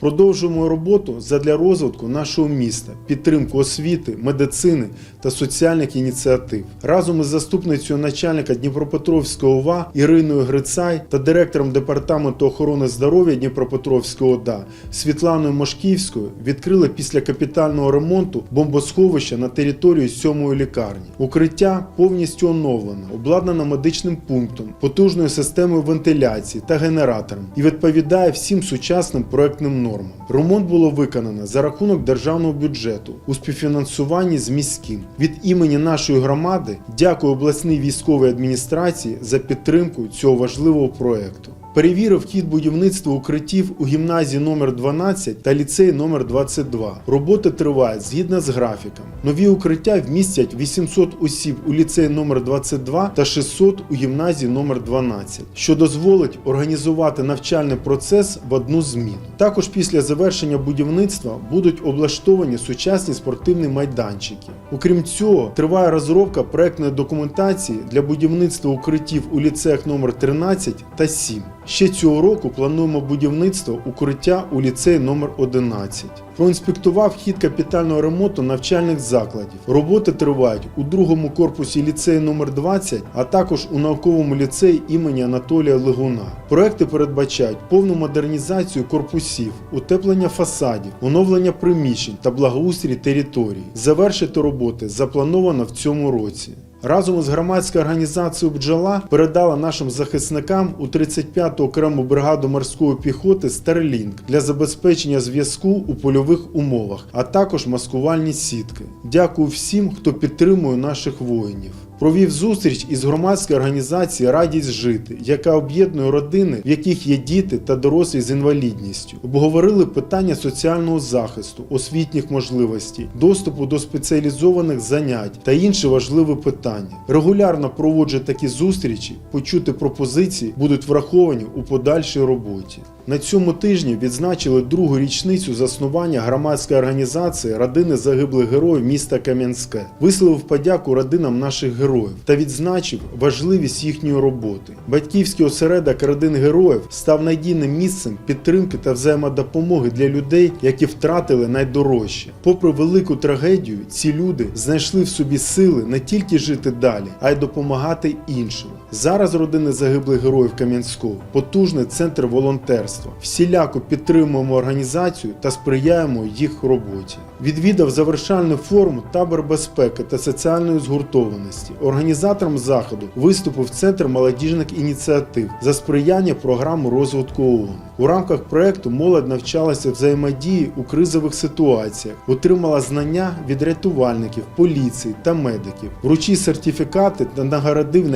Продовжуємо роботу задля розвитку нашого міста, підтримку освіти, медицини та соціальних ініціатив. Разом із заступницею начальника Дніпропетровського ОВА Іриною Грицай та директором департаменту охорони здоров'я Дніпропетровського ОДА Світланою Мошківською відкрили після капітального ремонту бомбосховища на території сьомої лікарні. Укриття повністю оновлено, обладнано медичним пунктом, потужною системою вентиляції та генератором і відповідає всім сучасним проектним нормам. Ремонт було виконано за рахунок державного бюджету у співфінансуванні з міським. Від імені нашої громади дякую обласній військовій адміністрації за підтримку цього важливого проекту. Перевірив хід будівництва укриттів у гімназії номер 12 та ліцеї номер 22. Роботи тривають згідно з графіком. Нові укриття вмістять 800 осіб у ліцеї номер 22 та 600 у гімназії номер 12, що дозволить організувати навчальний процес в одну зміну. Також після завершення будівництва будуть облаштовані сучасні спортивні майданчики. Окрім цього, триває розробка проектної документації для будівництва укриттів у ліцеях номер 13 та 7. Ще цього року плануємо будівництво укриття у ліцеї номер 11. Проінспектував хід капітального ремонту навчальних закладів. Роботи тривають у другому корпусі ліцею номер 20, а також у науковому ліцеї імені Анатолія Лигуна. Проекти передбачають повну модернізацію корпусів, утеплення фасадів, оновлення приміщень та благоустрій територій. Завершити роботи заплановано в цьому році. Разом із громадською організацією Бджола передала нашим захисникам у 35-ту окрему бригаду морської піхоти Старлінг для забезпечення зв'язку у польових умовах, а також маскувальні сітки. Дякую всім, хто підтримує наших воїнів. Провів зустріч із громадської організації Радість жити, яка об'єднує родини, в яких є діти та дорослі з інвалідністю. Обговорили питання соціального захисту, освітніх можливостей, доступу до спеціалізованих занять та інші важливі питання. Регулярно проводжу такі зустрічі, почути пропозиції будуть враховані у подальшій роботі. На цьому тижні відзначили другу річницю заснування громадської організації Родини загиблих героїв міста Кам'янське. Висловив подяку родинам наших героїв та відзначив важливість їхньої роботи. Батьківський осередок родин героїв став надійним місцем підтримки та взаємодопомоги для людей, які втратили найдорожче. Попри велику трагедію, ці люди знайшли в собі сили не тільки жити далі, а й допомагати іншим. Зараз родини загиблих героїв Кам'янського потужний центр волонтерства. Всіляко підтримуємо організацію та сприяємо їх роботі. Відвідав завершальний форум табор безпеки та соціальної згуртованості. Організатором заходу виступив Центр молодіжних ініціатив за сприяння програм розвитку ООН. У рамках проекту молодь навчалася взаємодії у кризових ситуаціях, отримала знання від рятувальників, поліції та медиків, вручив сертифікати та нагородив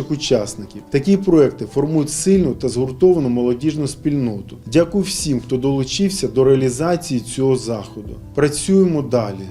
найактивніших учасників. Такі проекти формують сильну та згуртовану молодіжну спільноту. Дякую всім, хто долучився до реалізації цього заходу. Працюємо далі.